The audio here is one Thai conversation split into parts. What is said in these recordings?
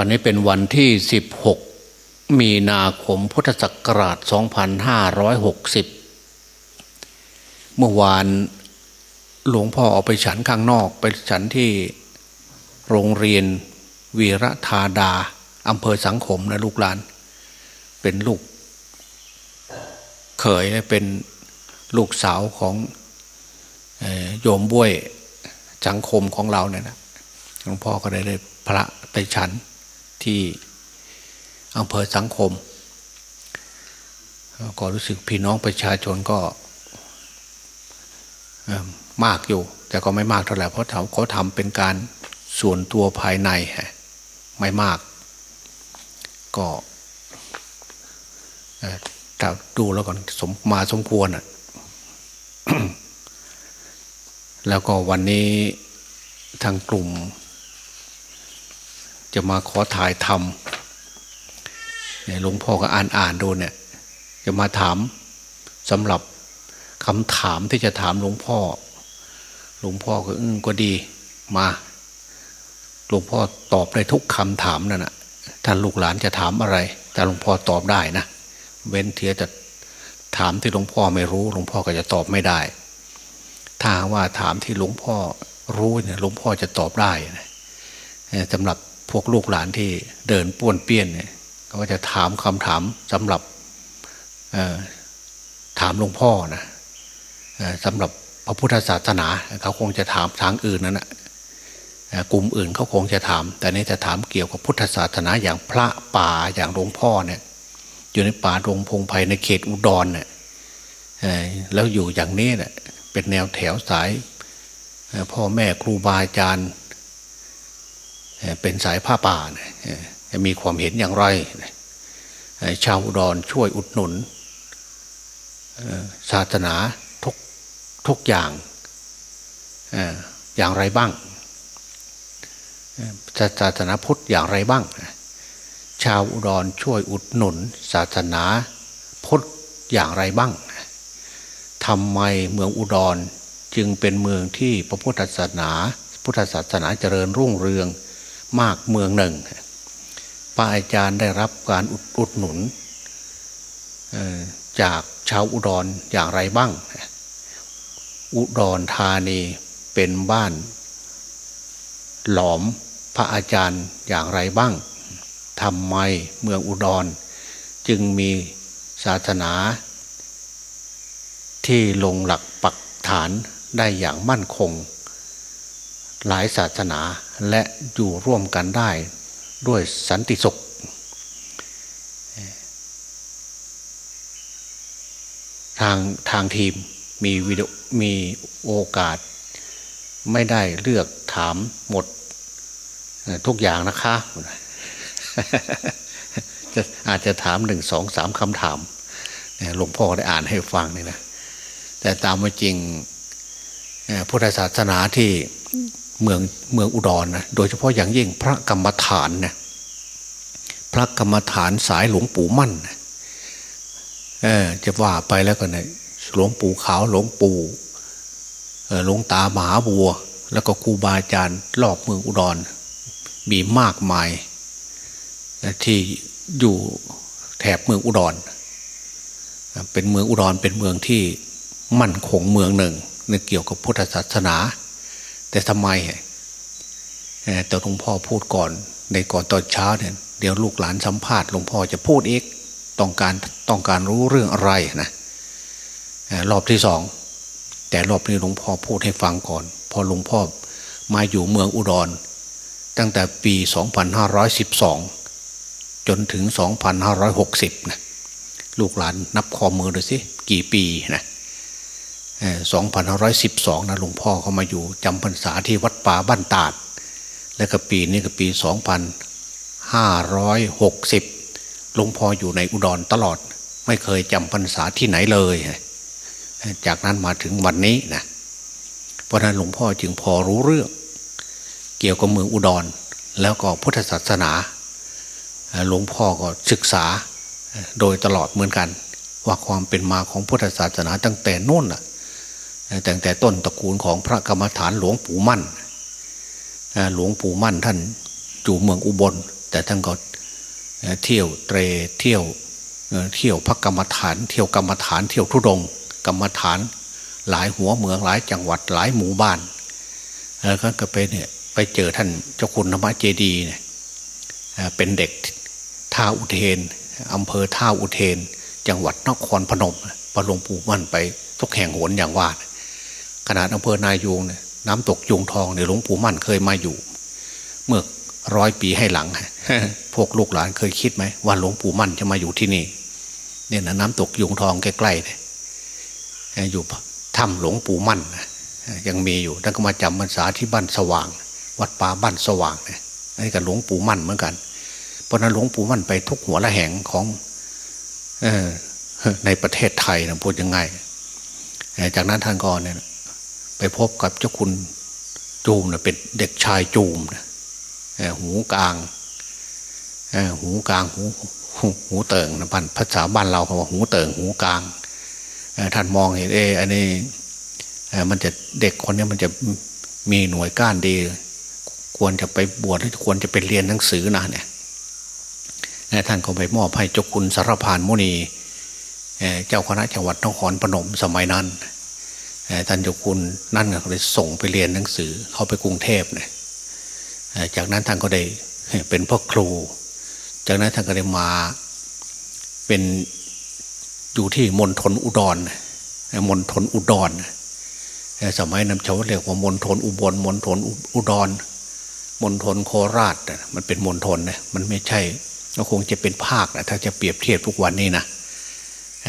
วันนี้เป็นวันที่ 16 มีนาคมพุทธศักราช 2560 เมื่อวานหลวงพ่อออกไปฉันข้างนอก ไปฉันที่โรงเรียนวีรธาดาอำเภอสังคมนะลูกหลาน เป็นลูก เขยและเป็นลูกสาวของโยมบ้วยสังคมของเราเนี่ยนะหลวงพ่อก็ได้ได้พระไปฉัน ที่อำเภอสังคม ก็รู้สึกพี่น้องประชาชนก็มากอยู่ แต่ก็ไม่มากเท่าไหร่เพราะเขาเขาทำเป็นการส่วนตัวภายในฮะไม่มาก ก็ถ้าดูแล้วก่อนสมมาสมควรอะแล้วก็วันนี้ทางกลุ่ม จะมาขอถ่ายทำเนี่ยหลวงพ่อก็อ่านอ่านดูเนี่ย จะมาถามสำหรับคำถามที่จะถามหลวงพ่อ หลวงพ่อก็อืมก็ดีมา หลวงพ่อตอบได้ทุกคำถามนั่นนะท่านลูกหลานจะถามอะไร แต่หลวงพ่อตอบได้นะ เว้นเทียจะถามที่หลวงพ่อไม่รู้ หลวงพ่อก็จะตอบไม่ได้ ถ้าว่าถามที่หลวงพ่อรู้เนี่ยหลวงพ่อจะตอบได้นะสำหรับ พวกลูกหลานที่เดินป้วนเปี้ยนเนี่ยก็จะถามคำถามสำหรับถามหลวงพ่อนะสำหรับพระพุทธศาสนาเขาคงจะถามทางอื่นนั่นแหะกลุ่มอื่นเขาคงจะถาม แต่นี่จะถามเกี่ยวกับพุทธศาสนาอย่างพระป่าอย่างหลวงพ่อเนี่ยอยู่ในป่าดงพงไพในเขตอุดรเนี่ยแล้วอยู่อย่างนี้เนี่ยเป็นแนวแถวสายพ่อแม่ครูบาอาจารย์ เป็นสายผ้าป่าเนี่ยจะมีความเห็นอย่างไร ชาวอุดรช่วยอุดหนุนศาสนาทุกทุกอย่างอย่างไรบ้างศาสนาพุทธอย่างไรบ้าง ชาวอุดรช่วยอุดหนุน ศาสนาพุทธอย่างไรบ้างทำไมเมืองอุดรจึงเป็นเมืองที่พระพุทธศาสนา พุทธศาสนาเจริญรุ่งเรือง มากเมืองหนึ่งพระอาจารย์ได้รับการอุดอดหนุนจากชาวอุดรอย่างไรบ้าง อุดรธานีเป็นบ้าน หลอมพระอาจารย์อย่างไรบ้างทำไมเมืองอุดร จึงมีศาสนา ที่ลงหลักปักฐานได้อย่างมั่นคง หลายศาสนาและอยู่ร่วมกันได้ด้วยสันติสุข ทางทางทีมมีวิดมีโอกาส ไม่ได้เลือกถามหมดทุกอย่างนะคะจะอาจจะถามหนึ่งสองสามคำถามหลวงพ่อได้อ่านให้ฟังนี่นะแต่ตามมาจริงพุทธศาสนาที่ เมืองเมืองอุดรนะโดยเฉพาะอย่างยิ่งพระกรรมฐานนะพระกรรมฐานสายหลวงปู่มั่นนะเออจะว่าไปแล้วก็เนี่ยหลวงปู่ขาวหลวงปู่หลวงตามหาบัว แล้วก็ครูบาอาจารย์รอบเมืองอุดร มีมากมายที่อยู่แถบเมืองอุดร เป็นเมืองอุดรเป็นเมืองที่มั่นคงเมืองหนึ่งในเกี่ยวกับพุทธศาสนา แต่ทำไมแต่หลวงพ่อพูดก่อน ในก่อนตอนเช้าเนี่ยเดี๋ยวลูกหลานสัมภาษณ์หลวงพ่อจะพูดอีกต้องการต้องการรู้เรื่องอะไรนะรอบที่สองแต่รอบนี้หลวงพ่อพูดให้ฟังก่อน พอหลวงพ่อมาอยู่เมืองอุดร ตั้งแต่ปี 2512 จนถึง 2560 นะ ลูกหลานนับข้อมือดูสิ กี่ปีนะ 2512 นะหลวงพ่อเขามาอยู่จำพรรษาที่วัดป่าบ้านตาด แล้วก็ปีนี้ก็ปี 2560 หลวงพ่ออยู่ในอุดรตลอด ไม่เคยจำพรรษาที่ไหนเลย จากนั้นมาถึงวันนี้นะเพราะนั้นหลวงพ่อจึงพอรู้เรื่อง เกี่ยวกับเมืองอุดร แล้วก็พุทธศาสนาหลวงพ่อก็ศึกษาโดยตลอดเหมือนกัน ว่าความเป็นมาของพุทธศาสนาตั้งแต่โน่นน่ะ ตั้งแต่ต้นตระกูลของพระกรรมฐานหลวงปู่มั่นหลวงปู่มั่นท่านอยู่เมืองอุบล แต่ท่านก็เที่ยวเตรเที่ยวเที่ยวพักกรรมฐาน เที่ยวกรรมฐานเที่ยวทุดง กรรมฐานหลายหัวเมืองหลายจังหวัดหลายหมู่บ้านแล้วก็ไปเนี่ยไปเจอท่านเจ้าคุณธรรมเจดีเนี่ยเป็นเด็กท่าอุเทนอำเภอท่าอุเทน จังหวัดนครพนมพระหลวงปู่มั่นไปทุกแห่งหนอย่างว่า ขนาดอำเภอนายูงเนี่ยน้ำตกยุงทองเนี่ยหลวงปู่มั่นเคยมาอยู่ เมื่อร้อยปีให้หลังพวกลูกหลานเคยคิดไหมว่าหลวงปู่มั่นจะมาอยู่ที่นี่ เนี่ยนะน้ำตกยุงทองใกล้ๆเนี่ยอยู่ถ้ำหลวงปู่มั่นยังมีอยู่ท่านก็มาจำพรรษาที่บ้านสว่าง วัดป่าบ้านสว่างเนี่ยนนี้กับหลวงปู่มั่นเหมือนกัน เพราะนั้นหลวงปู่มั่นไปทุกหัวละแห่งของออในประเทศไทยนะพูดยังไง จากนั้นท่านก็เนี่ย ไปพบกับเจ้าคุณจูมนะเป็นเด็กชายจูมนะหูกลางหูกลางหูหูเติ่งนะพันภาษาบ้านเราเขาว่าหูเติ่งหูกลางท่านมองเห็นเอออันนี้มันจะเด็กคนนี้มันจะมีหน่วยก้านดี ควรจะไปบวชควรจะไปเรียนหนังสือนะเนี่ยท่านก็ไปมอบให้เจ้าคุณสารพานมุนีเจ้าคณะจังหวัดนครพนมสมัยนั้น ท่านเจ้าคุณนั่นก็เลยส่งไปเรียนหนังสือเข้าไปกรุงเทพเนี่ยจากนั้นท่านก็ได้เป็นพ่อครู จากนั้นท่านก็ได้มาเป็นอยู่ที่มณฑลอุดรมณฑลอุดรสมัยนั้นเขาเรียกว่ามณฑลอุบลมณฑลอุดรมณฑลโคราชมันเป็นมณฑลนะมันไม่ใช่ก็คงจะเป็นภาคนะถ้าจะเปรียบเทียบทุกวันนี้นะ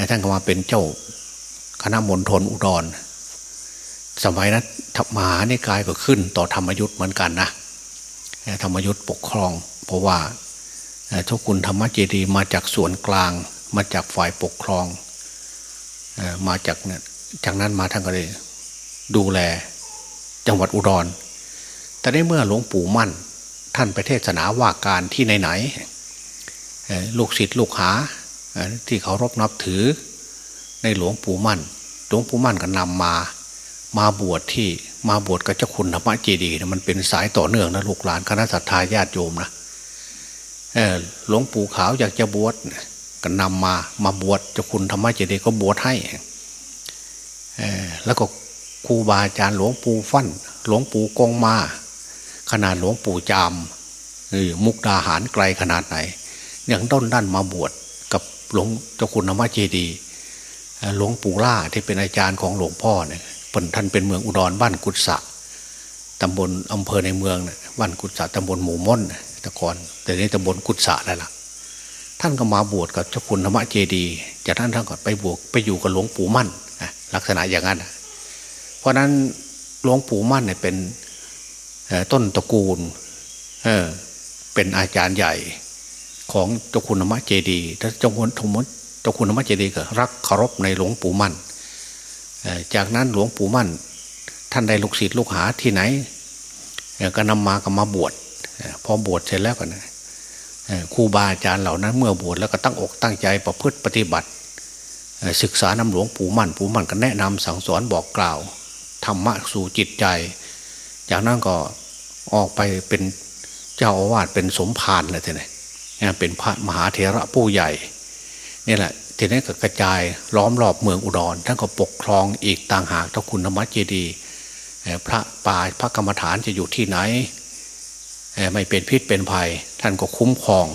ท่านก็มาเป็นเจ้าคณะมณฑลอุดร สมัยนั้นมหานิกายก็ขึ้นต่อธรรมยุทธ์เหมือนกันนะธรรมยุทธ์ปกครอง เพราะว่าทุกคุณธรรมเจดีมาจากส่วนกลาง มาจากฝ่ายปกครองมาจากเนี่ยจากนั้นมาท่านก็เลยดูแลจังหวัดอุดร แต่ในเมื่อหลวงปู่มั่น ท่านไปเทศนาว่าการที่ไหนๆลูกศิษย์ลูกหาที่เขารบนับถือในหลวงปู่มั่น หลวงปู่มั่นก็นำมา มาบวชที่มาบวชกับเจ้าคุณธรรมเจดีนะมันเป็นสายต่อเนื่องนะลูกหลานคณะสัตยาญาติโยมนะหลวงปู่ขาวอยากจะบวชก็นำมามาบวชเจ้าคุณธรรมเจดีก็บวชให้แล้วก็ครูบาอาจารย์หลวงปู่ฟั่น หลวงปู่กงมา ขนาดหลวงปู่จามมุกดาหารไกลขนาดไหนอย่างต้นด้านมาบวชกับหลวงเจ้าคุณธรรมเจดีหลวงปู่ล่าที่เป็นอาจารย์ของหลวงพ่อเนี่ย ปนท่านเป็นเมืองอุดรบ้านกุศะตำบลอำเภอในเมืองนี่ยบ้านกุศะตำบลหมู่ม่อนต่ก่อนแต่นี้ตำบลกุศะแล้วล่ะท่านก็มาบวชกับเจ้าคุณธรรมเจดี จากนั้นท่านก็ไปบวชไปอยู่กับหลวงปู่มั่นลักษณะอย่างนั้น เพราะนั้นหลวงปู่มั่นเนี่ยเป็นต้นตระกูลเออเป็นอาจารย์ใหญ่ของเจ้าคุณธรรมเจดีถ้าเจ้าคุณธรรมเจ้าคุณธรรมเจดีก็รักเคารพในหลวงปู่มั่น จากนั้นหลวงปู่มั่น ท่านได้ลูกศิษย์ลูกหาที่ไหนก็นำมาก็มาบวชพอบวชเสร็จแล้วกันครูบาอาจารย์เหล่านั้น เมื่อบวชแล้วก็ตั้งอกตั้งใจประพฤติปฏิบัติ ศึกษานำหลวงปู่มั่นปู่มั่นก็แนะนำสั่งสอนบอกกล่าวธรรมะสู่จิตใจ จากนั้นก็ออกไปเป็นเจ้าอาวาสเป็นสมภารเลยทีนี้เป็นพระมหาเถระผู้ใหญ่นี่แหละ ทีนี้ก็กระจายล้อมรอบเมืองอุดรท่านก็ปกครองอีกต่างหากถ้าคุณธรรมเจดีพระป่าพระกรรมฐานจะอยู่ที่ไหน ไม่เป็นพิษเป็นภัย ท่านก็คุ้มครอง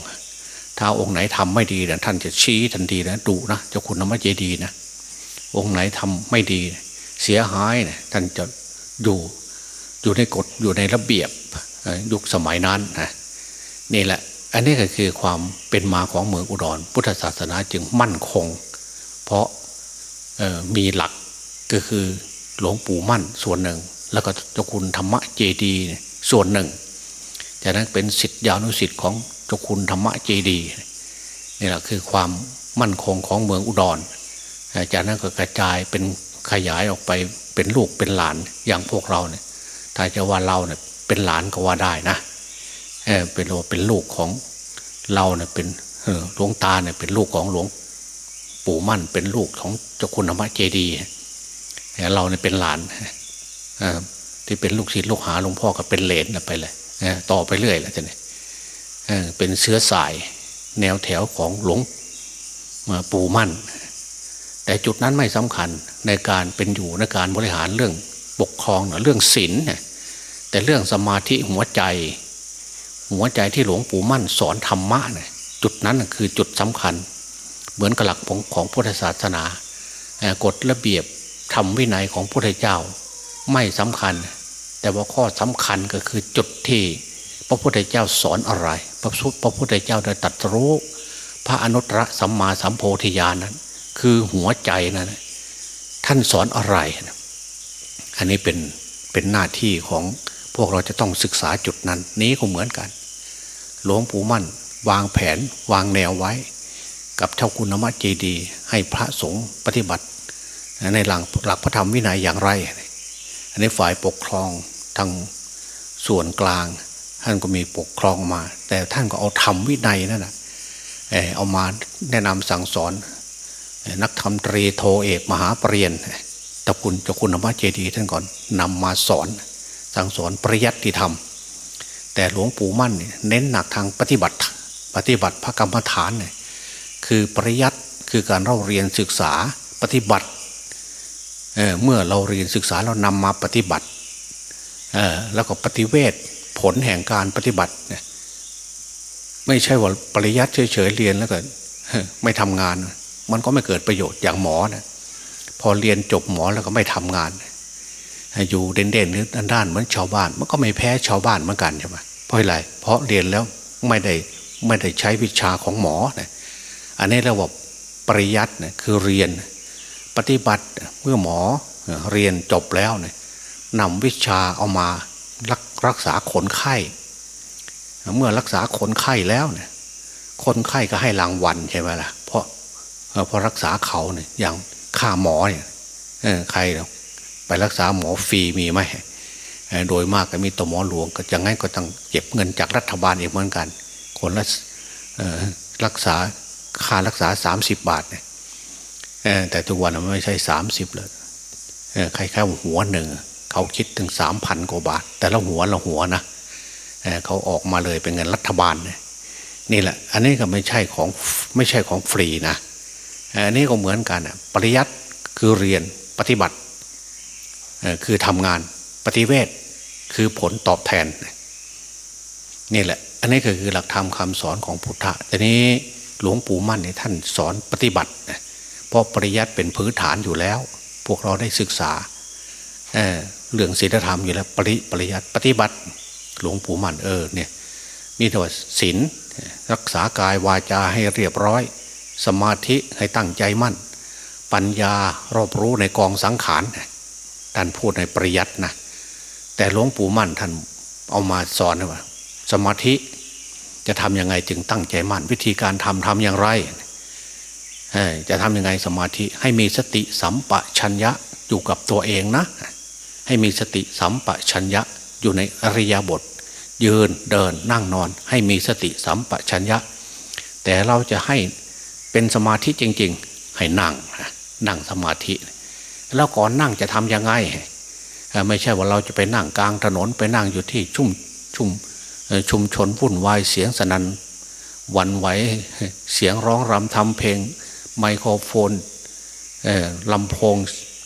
ถ้าองค์ไหนทำไม่ดีเนะท่านจะชี้ทันทีนะดุนะเจ้าคุณธรรมเจดีนะ องค์ไหนทำไม่ดี เสียหายเนะท่านจะอยู่อยู่ในกฎอยู่ในระเบียบยุคสมัยนั้นนะนี่แหละ อันนี้ก็คือความเป็นมาของเมืองอุดร พุทธศาสนาจึงมั่นคง เพราะมีหลักก็คือหลวงปู่มั่นส่วนหนึ่ง แล้วก็เจ้าคุณธรรมะเจดีส่วนหนึ่งจากนั้นเป็นสิทธิยานุสิทธิ์ของเจ้าคุณธรรมะเจดีนี่แหละคือความมั่นคงของเมืองอุดร จากนั้นก็กระจายเป็นขยายออกไปเป็นลูกเป็นหลานอย่างพวกเราเนี่ยถ้าจะว่าเราเนี่ยเป็นหลานก็ว่าได้นะ เป็นเป็นลูกของเราเนี่ยเป็นหลวงตาเนี่ยเป็นลูกของหลวงปู่มั่น เป็นลูกของเจ้าคุณธรรมเจดีเราเนี่ยเป็นหลานที่เป็นลูกศิษย์ลูกหาหลวงพ่อก็เป็นเลนไปเลยต่อไปเรื่อยแล้วจะเนี่ยเป็นเชื้อสายแนวแถวของหลวงปู่มั่น แต่จุดนั้นไม่สำคัญในการเป็นอยู่ในการบริหารเรื่องปกครองเรื่องศีลแต่เรื่องสมาธิหัวใจ หัวใจที่หลวงปู่มั่นสอนธรรมะเนี่ยจุดนั้นคือจุดสำคัญ เหมือนกับหลักของของพุทธศาสนากฎระเบียบธรรมวินัยของพระพุทธเจ้า ไม่สำคัญ แต่ว่าข้อสำคัญก็คือจุดที่พระพุทธเจ้าสอนอะไร พระพุทธพระพุทธเจ้าได้ตรัสรู้ พระอนุตตรสัมมาสัมโพธิญาณนั้น คือหัวใจนั้นท่านสอนอะไร อันนี้เป็นเป็นหน้าที่ของ พวกเราจะต้องศึกษาจุดนั้น นี้ก็เหมือนกัน หลวงปู่มั่น วางแผนวางแนวไว้ กับเจ้าคุณธรรมเจดี ให้พระสงฆ์ปฏิบัติ ในหลักหลักพระธรรมวินัยอย่างไร อันนี้ฝ่ายปกครองทางส่วนกลาง ท่านก็มีปกครองมา แต่ท่านก็เอาธรรมวินัยนั่นนะเออเอามาแนะนำสั่งสอน นักธรรมตรีโทเอกมหาปรริญญาตระคุณเจ้าคุณธรรมเจดีท่านก่อนนำมาสอน สั่งสอนปริยัติธรรม แต่หลวงปู่มั่นเน้นหนักทางปฏิบัติ ปฏิบัติพระกรรมฐานเนี่ยคือปริยัติคือการเราเรียนศึกษาปฏิบัติเเมื่อเราเรียนศึกษาเรานำมาปฏิบัติแล้วก็ปฏิเวทผลแห่งการปฏิบัติเนี่ยไม่ใช่ว่าปริยัติเฉยๆเรียนแล้วก็เฮ้อไม่ทำงาน มันก็ไม่เกิดประโยชน์อย่างหมอนะพอเรียนจบหมอแล้วก็ไม่ทำงาน อยู่เด่นๆหรือด้านๆเหมือนชาวบ้าน มันก็ไม่แพ้ชาวบ้านเหมือนกันใช่ไหมเพราะอะไรเพราะเรียนแล้วไม่ได้ไม่ได้ใช้วิชาของหมอนะอันนี้เรียกปริยัตินะคือเรียนปฏิบัติเมื่อหมอเรียนจบแล้วเนี่ยนำวิชาเอามารักรักษาคนไข้ เมื่อรักษาคนไข้แล้วเนี่ยคนไข้ก็ให้รางวัลใช่ไหมล่ะเพราะเอ่อเพราะรักษาเขาเนี่ยอย่างค่าหมอเนี่ยเออใคร ไปรักษาหมอฟรีมีไหมโดยมากก็มีต่อหมอหลวง ก็อย่างนั้นก็ต้องเก็บเงินจากรัฐบาลอีกเหมือนกัน คนละรักษาค่ารักษาสามสิบบาทเนี่ยแต่ทุกวันมันไม่ใช่สามสิบเลยใครแค่หัวหนึ่งเขาคิดถึงสามพันกว่าบาท แต่ละหัวละหัวนะเเขาออกมาเลยเป็นเงินรัฐบาลเนี่ยนี่แหละ อันนี้ก็ไม่ใช่ของไม่ใช่ของฟรีนะอันนี้ก็เหมือนกันปริยัติคือเรียนปฏิบัติ คือทำงานปฏิเวทคือผลตอบแทนนี่แหละ อันนี้ก็คือหลักธรรมคำสอนของพุทธะแต่นี้หลวงปู่มั่นเนี่ยท่านสอนปฏิบัติเพราะปริยัติเป็นพื้นฐานอยู่แล้ว พวกเราได้ศึกษาเเรื่องศีลธรรมอยู่แล้วปริปริยัติปฏิบัติ หลวงปู่มั่นเออเนี่ยมีแต่ว่าศีลรักษากายวาจาให้เรียบร้อย สมาธิให้ตั้งใจมั่น ปัญญารอบรู้ในกองสังขาร ท่านพูดในปริยัตินะแต่หลวงปู่มั่นท่านเอามาสอนว่า สมาธิจะทำยังไงจึงตั้งใจมั่น วิธีการทำทำอย่างไรจะทำยังไงสมาธิ ให้มีสติสัมปชัญญะอยู่กับตัวเองนะ ให้มีสติสัมปชัญญะอยู่ในอริยบท ยืนเดินนั่งนอน ให้มีสติสัมปชัญญะ แต่เราจะให้เป็นสมาธิจริง ๆ ให้นั่งนั่งสมาธิ แล้วก่อนนั่งจะทำยังไง ไม่ใช่ว่าเราจะไปนั่งกลางถนนไปนั่งอยู่ที่ชุ่มชุ่มชุมชนวุ่นวายเสียงสนันหวันไหวเสียงร้องรำทำเพลง ไมโครโฟนลำโพง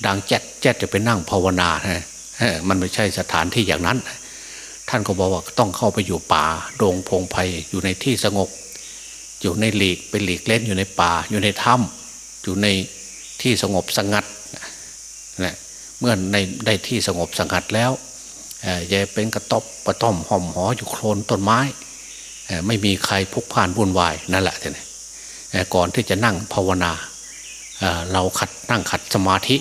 ดังแจ๊ดแจ๊ดจะไปนั่งภาวนาฮะมันไม่ใช่สถานที่อย่างนั้น ท่านก็บอกว่าต้องเข้าไปอยู่ป่าโดงพงไพ่อยู่ในที่สงบ อยู่ในหลีกเป็นหลีกเล่นอยู่ในป่า อยู่ในถ้ำอยู่ในที่สงบสงัด นะเมื่อในได้ที่สงบสงัดแล้วเอ่ออย่าเป็นกระต๊อบกระต้อมห่อมหออยู่โคลนต้นไม้ไม่มีใครพลุกพ่านวุ่นวายนั่นแหละท่านเอ่อก่อนที่จะนั่งภาวนาเราขัดนั่งขัดสมาธิ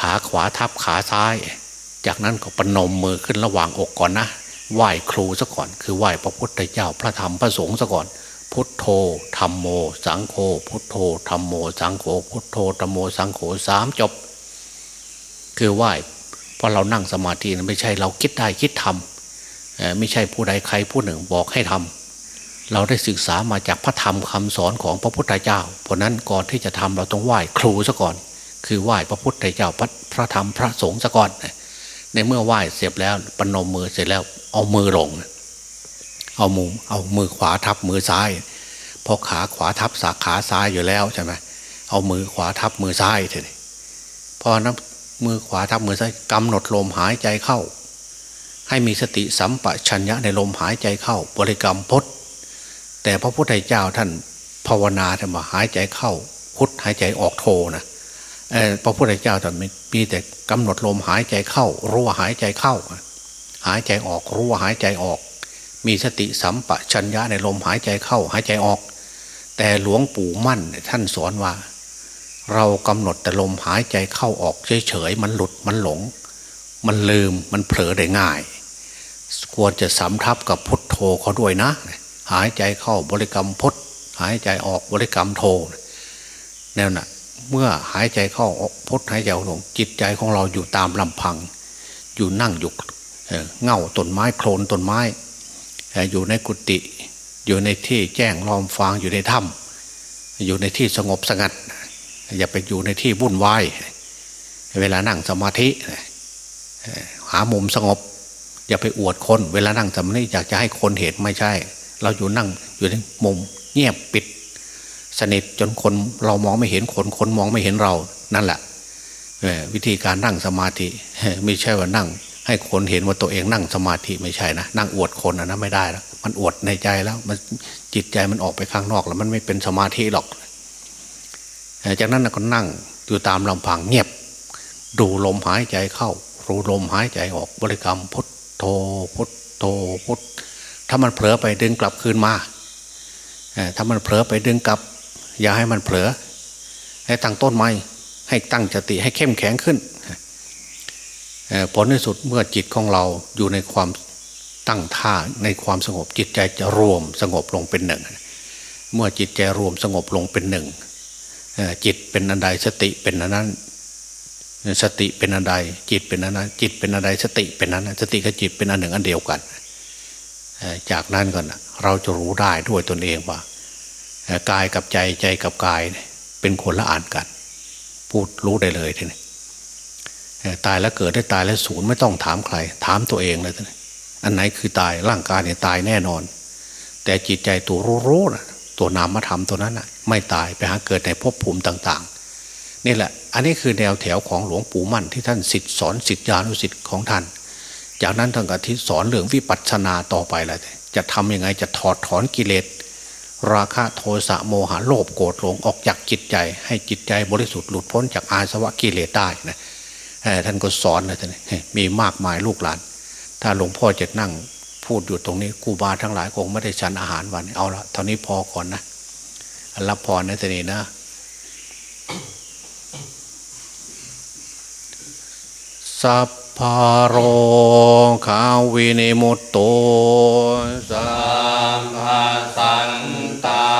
ขาขวาทับขาซ้าย จากนั้นก็ปนมมือขึ้นระหว่างอกก่อนนะไหว้ครูซะก่อน คือไหว้พระพุทธเจ้าพระธรรมพระสงฆ์ซะก่อน พุทโธธรรมโม สังโฆพุทโธธรรมโม สังโฆพุทโธธรรมโม สังโฆสามจบ คือไหว้เพราะเรานั่งสมาธินะไม่ใช่เราคิดได้คิดทำไม่ใช่ผู้ใดใครผู้หนึ่งบอกให้ทำเราได้ศึกษามาจากพระธรรมคำสอนของพระพุทธเจ้า เพราะนั้นก่อนที่จะทำเราต้องไหว้ครูซะก่อน คือไหว้พระพุทธเจ้าพระพระธรรมพระสงฆ์ซะก่อนในเมื่อไหว้เสร็จแล้วปนมมือเสร็จแล้วเอามือลง เอามือเอามือขวาทับมือซ้ายเพราะขาขวาทับสาขาซ้ายอยู่แล้วใช่ไหมเอามือขวาทับมือซ้ายทีนี้พอนะมือขวาทับมือซ้ายกำหนดลมหายใจเข้า ให้มีสติสัมปชัญญะในลมหายใจเข้าบริกรรมพดแต่พระพุทธเจ้าท่านภาวนาท่านว่าหายใจเข้าพุทหายใจออกโทนะพระพุทธเจ้าท่านมีแต่กำหนดลมหายใจเข้ารู้ว่าหายใจเข้า หายใจออกรู้ว่าหายใจออก มีสติสัมปชัญญะในลมหายใจเข้าหายใจออก แต่หลวงปู่มั่นท่านสอนว่า เรากำหนดแต่ลมหายใจเข้าออกเฉยๆมันหลุดมันหลง มันลืมมันเผลอได้ง่าย ควรจะสำทับกับพุทโธเขาด้วยนะ หายใจเข้าบริกรรมพุทหายใจออกบริกรรมโทแนวน่ะเมื่อหายใจเข้าออกพุทหายใจออกลงจิตใจของเราอยู่ตามลำพัง อยู่นั่งอยู่เง่าต้นไม้โคลนต้นไม้ อยู่ในกุฏิอยู่ในที่แจ้งล้อมฟางอยู่ในถ้ำอยู่ในที่สงบสงัด อย่าไปอยู่ในที่วุ่นวายเวลานั่งสมาธิหามุมสงบ อย่าไปอวดคน เวลานั่งสมาธิอยากจะให้คนเห็นไม่ใช่ เราอยู่นั่งอยู่ในมุม เงียบปิด สนิทจนคนเรามองไม่เห็นคนคนมองไม่เห็นเรานั่นแหละวิธีการนั่งสมาธิไม่ใช่ว่านั่ง ให้คนเห็นว่าตัวเองนั่งสมาธิไม่ใช่นะนั่งอวดคนนะไม่ได้แล้วมันอวดในใจแล้ว มันจิตใจมันออกไปข้างนอกแล้ว มันไม่เป็นสมาธิหรอก จากนั้นก็นั่งอยู่ตามลำพังเงียบ ดูลมหายใจเข้ารู้ลมหายใจออกบริกรรมพุทโธพุทโธพุทถ้ามันเผลอไปดึงกลับคืนมาถ้ามันเผลอไปดึงกลับ อย่าให้มันเผลอให้ตั้งต้นไม้ให้ตั้งสติให้เข้มแข็งขึ้น ผลในสุดเมื่อจิตของเราอยู่ในความตั้งท่าในความสงบจิตใจจะรวมสงบลงเป็นหนึ่ง เมื่อจิตใจรวมสงบลงเป็นหนึ่งจิตเป็นอันใดสติเป็นอันนั้น สติเป็นอันใดจิตเป็นอันนั้นจิตเป็นอันใดสติเป็นอันนั้นสติกับจิตเป็นอันหนึ่งอันเดียวกันจากนั้นก่อนเราจะรู้ได้ด้วยตนเองว่ากายกับใจใจกับกายเป็นคนละอ่านกัน พูดรู้ได้เลยทีนี้ ตายแล้วเกิดได้ตายแล้วศูนย์ไม่ต้องถามใคร ถามตัวเองเลยทีนี้อันไหนคือตายร่างกายเนี่ยตายแน่นอน แต่จิตใจตัวรู้ๆนะตัวนามธรรมตัวนั้นนะไม่ตายไปหาเกิดในภพภูมิต่าง ๆ นี่แหละ อันนี้คือแนวแถวของหลวงปู่มั่นที่ท่านสิทธิสอนสิทธิานุสิทธิ์ของท่าน จากนั้นท่านก็ที่สอนเรื่องวิปัสสนาต่อไปเลยจะทำยังไงจะถอดถอนกิเลสราคะโทสะโมหะโลภโกรธหลงออกจากจิตใจ ให้จิตใจบริสุทธิ์หลุดพ้นจากอาสวะกิเลสได้นะ ท่านก็สอนเลยท่านมีมากมายลูกหลาน ถ้าหลวงพ่อจะนั่งพูดอยู่ตรงนี้ครูบาทั้งหลายคงไม่ได้ฉันอาหารวันเอาละเท่านี้พอก่อนนะรับพรในตนีนะสัพพโรคาวินิมุตโตสัมภสันตา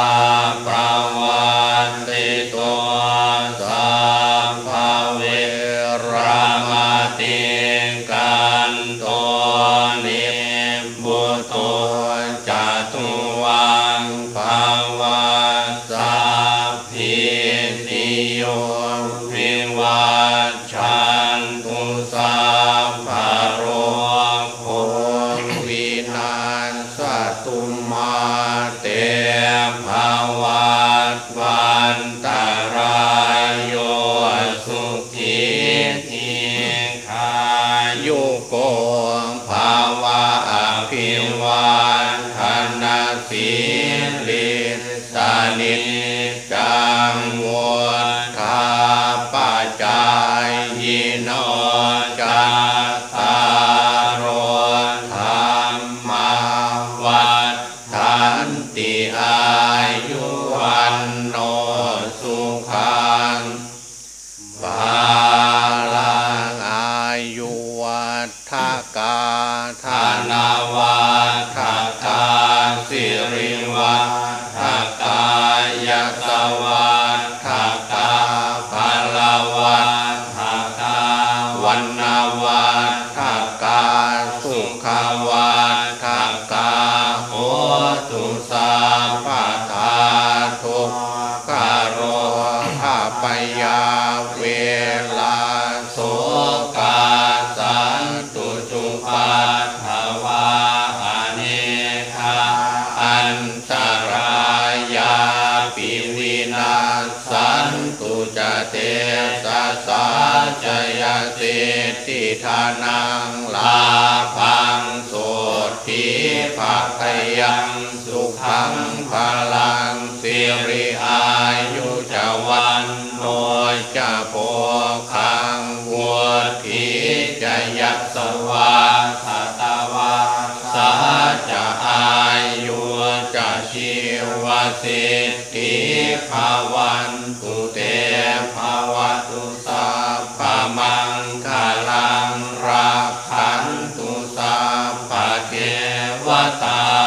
อายุวันโนสุขัง จยสิทธิทานังลาภังโสติภักขยังสุขังพลังสิริอายุจวันโนจะโพคังวัวทิจยสวาสตาวาสาจะอายุจะชีวสิ วตา